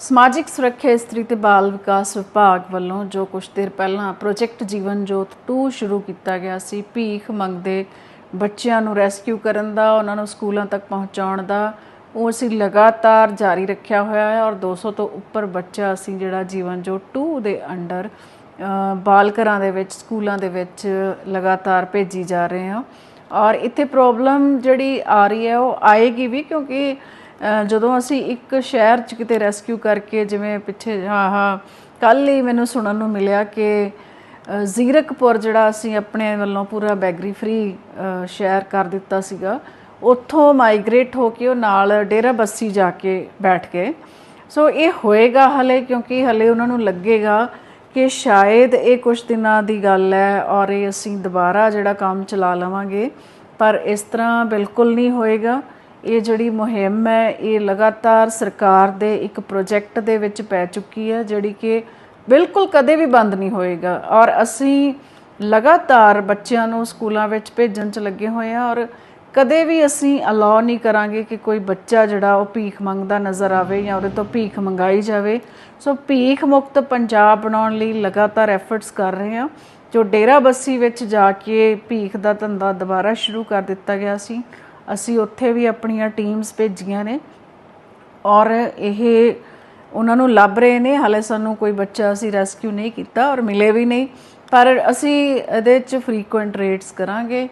ਸਮਾਜਿਕ ਸੁਰੱਖਿਆ ਇਸਤਰੀ ਤੇ ਬਾਲ ਵਿਕਾਸ ਵਿਭਾਗ ਵੱਲੋਂ ਜੋ ਕੁਝ ਦੇਰ ਪਹਿਲਾਂ ਪ੍ਰੋਜੈਕਟ ਜੀਵਨ ਜੋਤ 2 ਸ਼ੁਰੂ ਕੀਤਾ ਗਿਆ ਸੀ, ਭੀਖ ਮੰਗਦੇ ਬੱਚਿਆਂ ਨੂੰ ਰੈਸਕਿਊ ਕਰਨ ਦਾ, ਉਹਨਾਂ ਨੂੰ ਸਕੂਲਾਂ ਤੱਕ ਪਹੁੰਚਾਉਣ ਦਾ, ਉਹ ਅਸੀਂ ਲਗਾਤਾਰ ਜਾਰੀ ਰੱਖਿਆ ਹੋਇਆ ਹੈ ਔਰ 200 ਤੋਂ ਉੱਪਰ ਬੱਚਾ ਅਸੀਂ ਜਿਹੜਾ ਜੀਵਨ ਜੋਤ 2 ਦੇ ਅੰਡਰ ਬਾਲ ਘਰਾਂ ਦੇ ਵਿੱਚ, ਸਕੂਲਾਂ ਦੇ ਵਿੱਚ ਲਗਾਤਾਰ ਭੇਜੀ ਜਾ ਰਹੇ ਹਾਂ। ਔਰ ਇੱਥੇ ਪ੍ਰੋਬਲਮ ਜਿਹੜੀ ਆ ਰਹੀ ਹੈ ਉਹ ਆਏਗੀ ਵੀ ਕਿਉਂਕਿ ਜਦੋਂ ਅਸੀਂ ਇੱਕ ਸ਼ਹਿਰ 'ਚ ਕਿਤੇ ਰੈਸਕਿਊ ਕਰਕੇ ਜਿਵੇਂ ਪਿੱਛੇ ਆਹ ਕੱਲ ਹੀ ਮੈਨੂੰ ਸੁਣਨ ਨੂੰ ਮਿਲਿਆ ਕਿ ਜ਼ੀਰਕਪੁਰ ਜਿਹੜਾ ਅਸੀਂ ਆਪਣੇ ਵੱਲੋਂ ਪੂਰਾ ਬੈਗਰੀ ਫ੍ਰੀ ਸ਼ਹਿਰ ਕਰ ਦਿੱਤਾ ਸੀਗਾ, ਉੱਥੋਂ ਮਾਈਗ੍ਰੇਟ ਹੋ ਕੇ ਉਹ ਨਾਲ ਡੇਰਾ ਬੱਸੀ ਜਾ ਕੇ ਬੈਠ ਗਏ। ਸੋ ਇਹ ਹੋਏਗਾ ਹਲੇ ਕਿਉਂਕਿ ਹਲੇ ਉਹਨਾਂ ਨੂੰ ਲੱਗੇਗਾ ਕਿ ਸ਼ਾਇਦ ਇਹ ਕੁਝ ਦਿਨਾਂ ਦੀ ਗੱਲ ਹੈ ਔਰ ਇਹ ਅਸੀਂ ਦੁਬਾਰਾ ਜਿਹੜਾ ਕੰਮ ਚਲਾ ਲਵਾਂਗੇ, ਪਰ ਇਸ ਤਰ੍ਹਾਂ ਬਿਲਕੁਲ ਨਹੀਂ ਹੋਏਗਾ। ਇਹ ਜਿਹੜੀ ਮੁਹਿੰਮ ਹੈ, ਇਹ ਲਗਾਤਾਰ ਸਰਕਾਰ ਦੇ ਇੱਕ ਪ੍ਰੋਜੈਕਟ ਦੇ ਵਿੱਚ ਪੈ ਚੁੱਕੀ ਹੈ, ਜਿਹੜੀ ਕਿ ਬਿਲਕੁਲ ਕਦੇ ਵੀ ਬੰਦ ਨਹੀਂ ਹੋਏਗਾ। ਔਰ ਅਸੀਂ ਲਗਾਤਾਰ ਬੱਚਿਆਂ ਨੂੰ ਸਕੂਲਾਂ ਵਿੱਚ ਭੇਜਣ 'ਚ ਲੱਗੇ ਹੋਏ ਹਾਂ ਔਰ ਕਦੇ ਵੀ ਅਸੀਂ ਅਲਾਉ ਨਹੀਂ ਕਰਾਂਗੇ ਕਿ ਕੋਈ ਬੱਚਾ ਜਿਹੜਾ ਉਹ ਭੀਖ ਮੰਗਦਾ ਨਜ਼ਰ ਆਵੇ ਜਾਂ ਉਹਦੇ ਤੋਂ ਭੀਖ ਮੰਗਾਈ ਜਾਵੇ। ਸੋ ਭੀਖ ਮੁਕਤ ਪੰਜਾਬ ਬਣਾਉਣ ਲਈ ਲਗਾਤਾਰ ਐਫਰਟਸ ਕਰ ਰਹੇ ਹਾਂ। ਜੋ ਡੇਰਾ ਬੱਸੀ ਵਿੱਚ ਜਾ ਕੇ ਭੀਖ ਦਾ ਧੰਦਾ ਦੁਬਾਰਾ ਸ਼ੁਰੂ ਕਰ ਦਿੱਤਾ ਗਿਆ ਸੀ। ਅਸੀਂ ਉੱਥੇ ਵੀ ਆਪਣੀਆਂ ਟੀਮਸ ਭੇਜੀਆਂ ਨੇ। ਔਰ ਇਹ ਉਹਨਾਂ ਨੂੰ ਲੱਭ ਰਹੇ ਨੇ। ਹਾਲੇ ਸਾਨੂੰ ਕੋਈ ਬੱਚਾ ਅਸੀਂ ਰੈਸਕਿਊ ਨਹੀਂ ਕੀਤਾ ਔਰ ਮਿਲੇ ਵੀ ਨਹੀਂ। ਪਰ ਅਸੀਂ ਇਹਦੇ ਚ ਫ੍ਰੀਕੁਐਂਟ ਰੇਟਸ ਕਰਾਂਗੇ।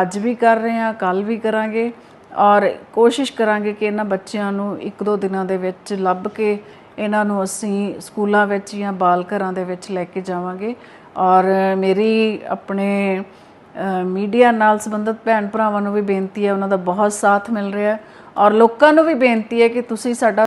ਅੱਜ ਵੀ ਕਰ ਰਹੇ ਹਾਂ ਕੱਲ ਵੀ ਕਰਾਂਗੇ। ਔਰ ਕੋਸ਼ਿਸ਼ ਕਰਾਂਗੇ ਕਿ ਇਹਨਾਂ ਬੱਚਿਆਂ ਨੂੰ ਇੱਕ ਦੋ ਦਿਨਾਂ ਦੇ ਵਿੱਚ ਲੱਭ ਕੇ ਇਹਨਾਂ ਨੂੰ ਅਸੀਂ ਸਕੂਲਾਂ ਵਿੱਚ ਜਾਂ ਬਾਲ ਘਰਾਂ ਦੇ ਵਿੱਚ ਲੈ ਕੇ ਜਾਵਾਂਗੇ। ਔਰ ਮੇਰੀ ਆਪਣੇ ਮੀਡੀਆ ਨਾਲ ਸੰਬੰਧਿਤ ਭੈਣ ਭਰਾਵਾਂ ਨੂੰ ਵੀ ਬੇਨਤੀ ਹੈ, ਉਹਨਾਂ ਦਾ ਬਹੁਤ ਸਾਥ ਮਿਲ ਰਿਹਾ ਔਰ ਲੋਕਾਂ ਨੂੰ ਵੀ ਬੇਨਤੀ ਹੈ ਕਿ ਤੁਸੀਂ ਸਾਡਾ